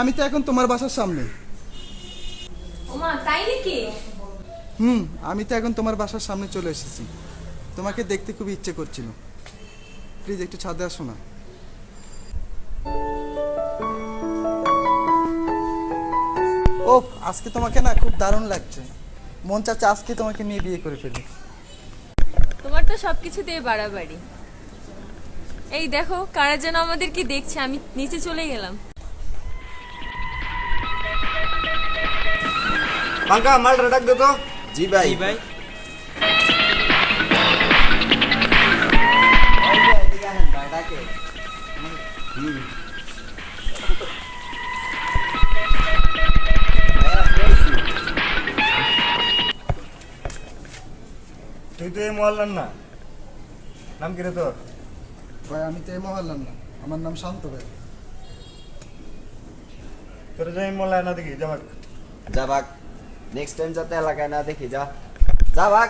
আমি তো এখন তোমার বাসার সামনে। ওমা তাই নাকি? হুম আমি তো এখন তোমার বাসার সামনে চলে এসেছি। তোমাকে দেখতে খুব ইচ্ছে করছিল। প্লিজ একটু ছাদে আসো না। ও আজকে তোমাকে না খুব দারুণ লাগছে। মন চাচ্ছে আজকে তোমাকে নিয়ে বিয়ে করে ফেলি। তোমার তো সবকিছুতেই বাড়াবাড়ি। এই দেখো কারা যেন আমাদের কি দেখছে আমি নিচে চলে গেলাম। পাঙ্কা মাল ডাক দে তো। জি ভাই। ভাই। তুই তো এই মহল্লার না। নাম কি রে তোর? ভাই আমি তো এই মহল্লার না। আমার নাম শান্ত ভাই। তোর যে মহল্লায় না দেখি জামাক যা ভাগ নেক্সট টাইম যাতে এলাকায় না দেখি যা। যা ভাগ।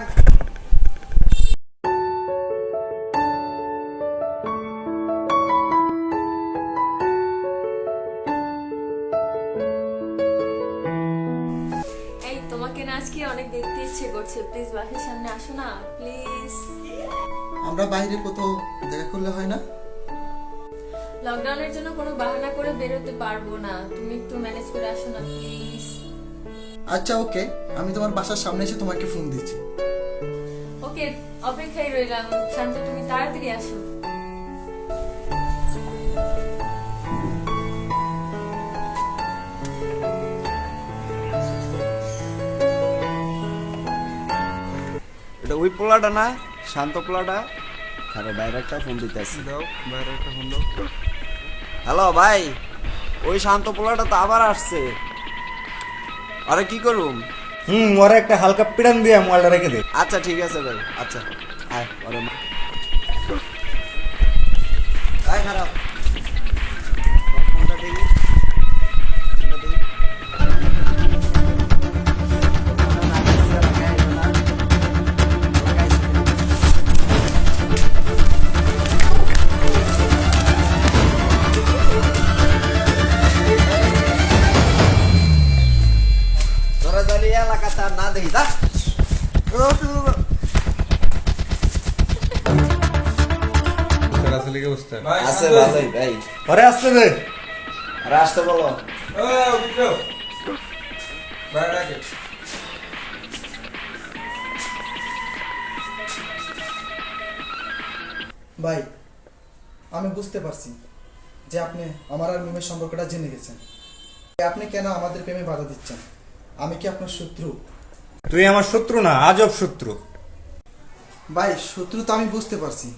এই তোমাকে না আজকে অনেক দেখতে ইচ্ছে করছে। প্লিজ বাসার সামনে আসো না প্লিজ আমরা বাইরে কোথাও দেখা করলে হয় না? লকডাউনের জন্য কোনো বাহানা করে বেরোতে পারব না। তুমি একটু ম্যানেজ করে আসো না প্লিজ আচ্ছা ওকে আমি তোমার বাসার সামনে এসে তোমাকে ফোন দিচ্ছি। ওকে অপেক্ষায় রইলাম। শান্ত তুমি তাড়াতাড়ি আসো। এটা ওই পোলাটা না শান্ত পোলাটা? আরে বাইরে একটা ফোন দিতেছি। দাও বাইরে একটা ফোন দাও। হ্যালো ভাই ওই শান্ত পোলাটা তো আবার আসছে। আরে কি করুম হুম ওরা একটা হালকা পিড়ান দিয়ে মোবাইলটা রেখে দে। আচ্ছা ঠিক আছে ভাই। আচ্ছা। আয় ওরে মা। আয় খারাপ। ফোনটা দেখি। আছে ভালোই ভাই। আসতে আসতে বলো। ভাই আমি বুঝতে পারছি যে আপনি আমার আর মিমের সম্পর্কটা জেনে গেছেন। আপনি কেন আমাদের প্রেমে বাধা দিচ্ছেন? আমি কি আপনার শত্রু? তুই আমার শত্রু না আজব শত্রু। ভাই শত্রু তো আমি বুঝতে পারছি।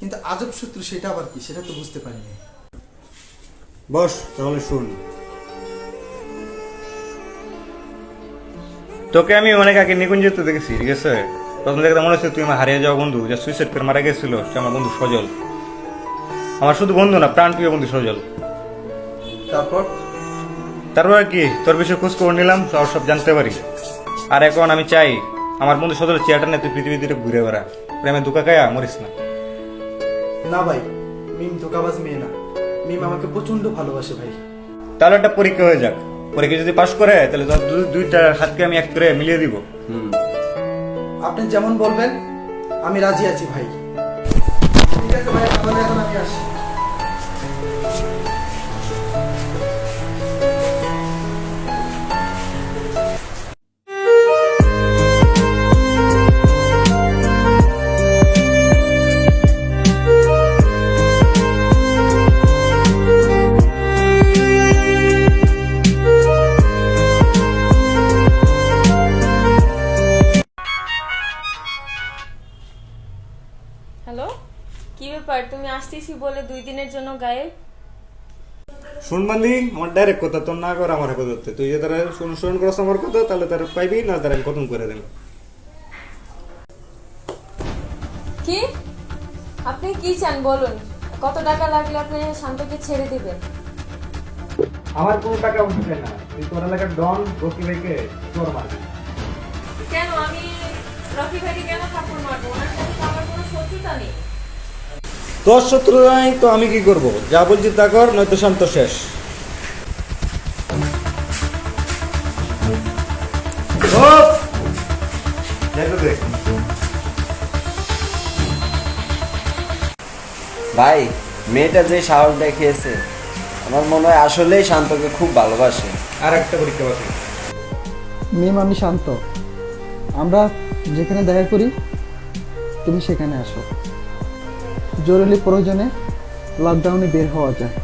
কিন্তু আজব সূত্র সেটা আবার কি? সেটা তো বুঝতে পারিনি। বস তাহলে শুন। তোকে আমি অনেক আগে নিকুঞ্জ যেতে দেখেছি ঠিক আছে? প্রথম দেখতে মনে হচ্ছে তুই আমার হারিয়ে যাওয়া বন্ধু যে সুইসাইড করে মারা গেছিল সে আমার বন্ধু সজল। আমার শুধু বন্ধু না প্রাণ প্রিয় বন্ধু সজল। তারপর? তারপরে কি? তোর বিষয়ে খোঁজ খবর নিলাম সব সব জানতে পারি। আর এখন আমি চাই আমার বন্ধু সজল চেয়ারটা নিয়ে তুই পৃথিবী দিকে ঘুরে বেড়া। প্রেমে দুকা খায়া মরিস না। না ভাই মিম ধোকাবাজ মেয়ে না। মিম আমাকে প্রচণ্ড ভালোবাসে ভাই। তাহলে একটা পরীক্ষা হয়ে যাক। পরীক্ষা যদি পাশ করে তাহলে দুইটা হাতকে আমি এক করে মিলিয়ে দিব। আপনি যেমন বলবেন আমি রাজি আছি ভাই। ঠিক আছে ভাই তাহলে এখন আমি আসি। আসতেছি বলে দুই দিনের জন্য গায়েব শুন বান্ধি আমার ডাইরেক্ট কথা তোর না কর আমার কথা তুই যে তারা অনুসরণ করছ আমার কথা তাহলে তারা পাইবি না তারা আমি খতম করে দেব। কি? আপনি কি চান বলুন? কত টাকা লাগলে আপনি শান্তকে ছেড়ে দিবেন? আমার কোনো টাকা উঠবে না। তুই তোর এলাকার ডন রকি ভাইকে চোর মারবি কেন? আমি রফি ভাইকে কেন ঠাকুর মারবো? ওনার সাথে আমার কোনো শত্রুতা নেই। তোর শত্রু নাই তো আমি কি করব? যা বলছি তা কর নয়তো শান্ত শেষ। ভাই মেয়েটা যে সাহস দেখিয়েছে আমার মনে হয় আসলেই শান্তকে খুব ভালোবাসে। আর একটা পরীক্ষা বাকি। মিম আমি শান্ত। আমরা যেখানে দেখা করি তুমি সেখানে আসো। জরুরি প্রয়োজনে লকডাউনে বের হওয়া যায়।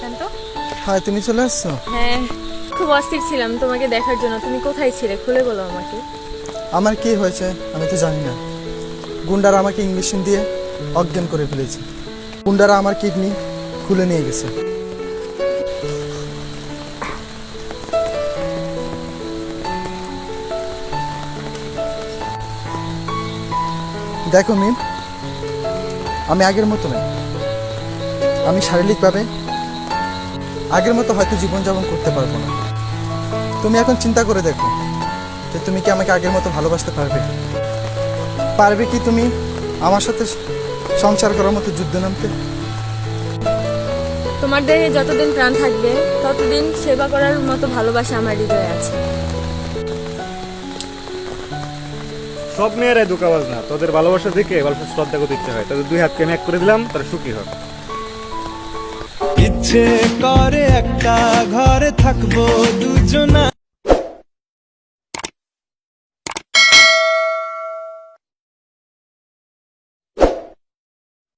শান্ত? হ্যাঁ তুমি চলে আসছো? হ্যাঁ খুব অস্থির ছিলাম তোমাকে দেখার জন্য। তুমি কোথায় ছিলে? খুলে বলো আমাকে। আমার কি হয়েছে আমি তো জানি না। গুন্ডারা আমাকে ইঞ্জেকশন দিয়ে অজ্ঞান করে ফেলেছে। গুন্ডারা আমার কিডনি খুলে নিয়ে গেছে। দেখো মিম, আমি আগের মতো নই। আমি শারীরিকভাবে আগের মতো হয়তো জীবনযাপন করতে পারব না। তুমি এখন চিন্তা করে দেখো যে তুমি কি আমাকে আগের মতো ভালোবাসতে পারবে? পারবে কি তুমি আমার সাথে সংসার করার মতো যুদ্ধ নামতে? তোমার দেহে যতদিন প্রাণ থাকবে, ততদিন সেবা করার মতো ভালোবাসা আমার হৃদয়ে আছে। সব মেয়েরাই দোকাবাজ না তোদের ভালোবাসা দেখে ভালোবাসা শ্রদ্ধা করতে ইচ্ছে হয়। তাদের দুই হাতকে আমি এক করে দিলাম তারা সুখী হয়। ইচ্ছে করে একটা ঘরে থাকব দুজনা।